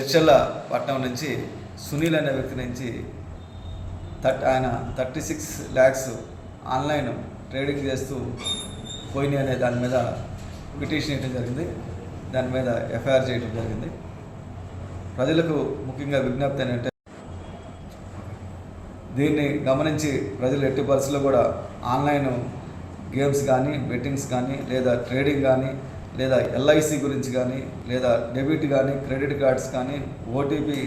చర్చల పట్నం నుంచి సునీల్ అనే వ్యక్తి నుంచి థర్ట్ ఆయన thirty six lakhs online trading చేస్తూ పోయినాయి అనే దాని మీద పిటిషన్ ఇవ్వడం జరిగింది. దాని మీద ఎఫ్ఐఆర్ చేయడం జరిగింది. ప్రజలకు ముఖ్యంగా విజ్ఞప్తి ఏంటంటే దీన్ని గమనించి ప్రజలు ఎట్టి పరిస్థితుల్లో కూడా ఆన్లైన్ గేమ్స్ కానీ బెట్టింగ్స్ కానీ లేదా ట్రేడింగ్ కానీ లేదా ఎల్ఐసి గురించి కానీ లేదా డెబిట్ కానీ క్రెడిట్ కార్డ్స్ కానీ ఓటీపీ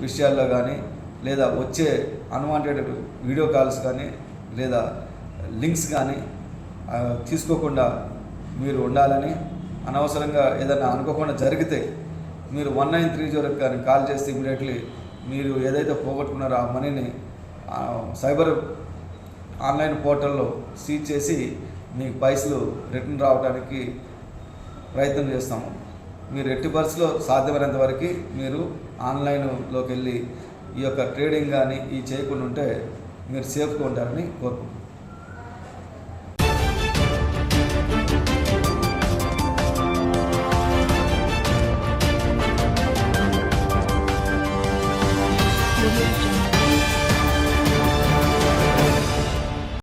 విషయాల్లో కానీ లేదా వచ్చే అన్వాంటెడ్ వీడియో కాల్స్ కానీ లేదా లింక్స్ కానీ తీసుకోకుండా మీరు ఉండాలని అనవసరంగా ఏదైనా అనుకోకుండా జరిగితే మీరు వన్ నైన్ త్రీ జీరోకి కానీ కాల్ చేస్తే ఇమీడియట్లీ మీరు ఏదైతే పోగొట్టుకున్నారో ఆ మనీని సైబర్ ఆన్లైన్ పోర్టల్లో సీజ్ చేసి మీకు పైసలు రిటర్న్ రావడానికి ప్రయత్నం చేస్తాము. మీరు ఎట్టి పరిస్థితిలో సాధ్యమైనంత వరకు మీరు ఆన్లైన్లోకి వెళ్ళి ఈ యొక్క ట్రేడింగ్ కానీ ఈ చేయకుండా ఉంటే మీరు సేఫ్గా ఉంటారని కోరుకుంటున్నాను